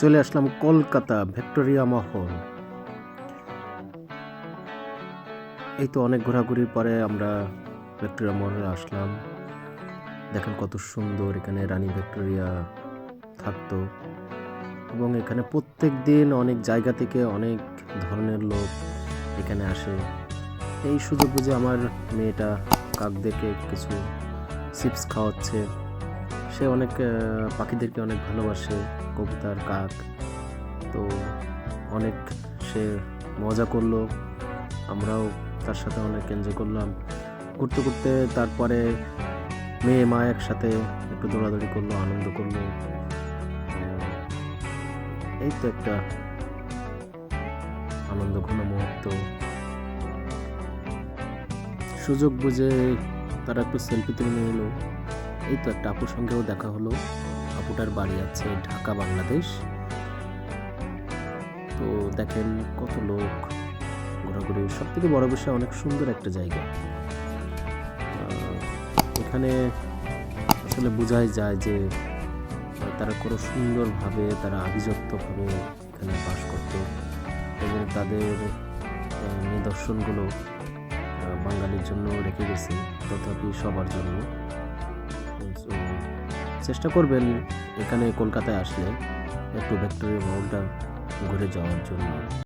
চলে আসলাম কলকাতা ভিক্টোরিয়া মহল। এই তো অনেক ঘোরাঘুরির পরে আমরা ভিক্টোরিয়া মহলে আসলাম। দেখেন কত সুন্দর এখানে রানী ভিক্টোরিয়া থাকতো। এবং এখানে প্রত্যেক দিন অনেক জায়গা থেকে অনেক ধরনের লোক এখানে আসে। এই সুযোগ বুঝে আমার মেয়েটা কাক দেখে কিছু চিপস খাওয়াচ্ছে। সে অনেক পাখিদেরকে অনেক ভালোবাসে, কবুতর, কাক। তো অনেক সে মজা করল, আমরাও তার সাথে অনেক এনজয় করলাম। ঘুরতে ঘুরতে তারপরে মেয়ে, মা একসাথে একটু দৌড়াদৌড়ি করল, আনন্দ করল। এই তো একটা আনন্দ ঘন মুহূর্ত। সুযোগ বুঝে তারা একটু সেলফি তুলে নিয়ে এলো। এই তো একটা আপুর সঙ্গেও দেখা হলো। আপুটার বাড়ি আছে ঢাকা, বাংলাদেশ। তো দেখেন কত লোক ঘোরাঘুরি। সব থেকে বড় বিষয় অনেক সুন্দর একটা জায়গা। এখানে আসলে বোঝাই যায় যে তারা কোনো সুন্দরভাবে তারা আভিজাত্যভাবে এখানে বাস করত এবং তাদের নিদর্শনগুলো বাঙালির জন্য রেখে গেছে, তথাপি সবার জন্য। চেষ্টা করবেন এখানে কলকাতায় আসলে একটু ভিক্টোরিয়া মলটা ঘুরে যাওয়ার জন্য।